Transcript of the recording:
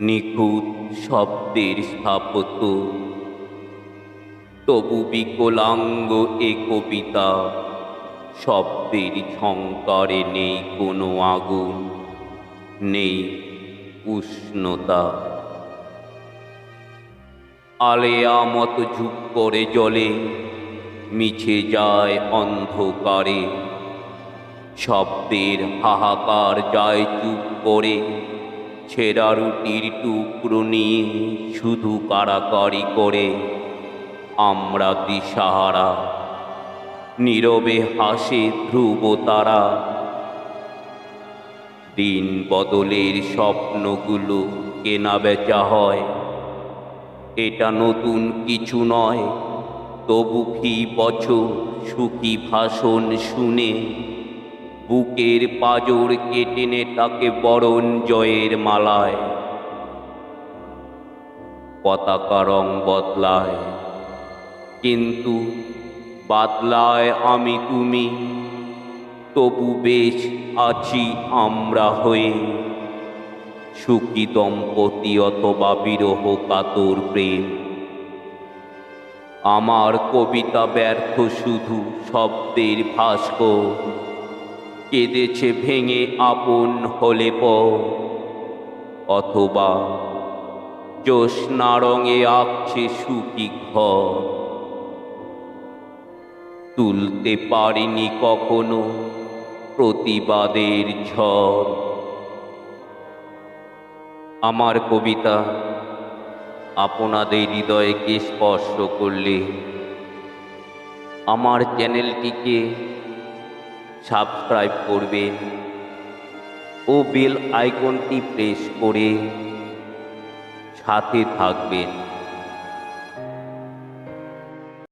নিখুঁত শব্দের স্থাপত্য। তবু বিকলাঙ্গ এ কবিতা, শব্দের ঝঙ্কারে নেই কোনো আগুন, নেই উষ্ণতা। আলেয়া মতো ঝুঁক করে জলে, মিছে যায় অন্ধকারে। শব্দের হাহাকার যায় চুপ করে ছেঁড়া রুটির টুকরো নিয়ে শুধু কারাকারি করে আমরা দিশাহারা। নীরবে হাসে ধ্রুব তারা। দিন বদলের স্বপ্নগুলো কেনা বেচা হয়। এটা নতুন কিছু নয়, তবু ফি বছর সুখী ভাষণ শুনে বুকের পাজর কেটে নে তাকে বরণ জয়ের মালায়। পতাকা রং বদলায়, কিন্তু বাদলায় আমি তুমি, তবু বেশ আছি আমরা হয়ে। সুখী দম্পতি অথবা বিরহ কাতর প্রেম। আমার কবিতা ব্যর্থ শুধু শব্দের ভাস্কর। কেঁদেছে ভেঙে আপন হলে প। অথবা জ্যোৎস্না রঙে আঁকছে সুখী ঘর। তুলতে পারিনি কখনো প্রতিবাদের ঝড়। আমার কবিতা আপনাদের হৃদয়কে স্পর্শ করলে আমার চ্যানেলটিকে সাবস্ক্রাইব করবেন ও বেল আইকনটি প্রেস করে সাথে থাকবেন।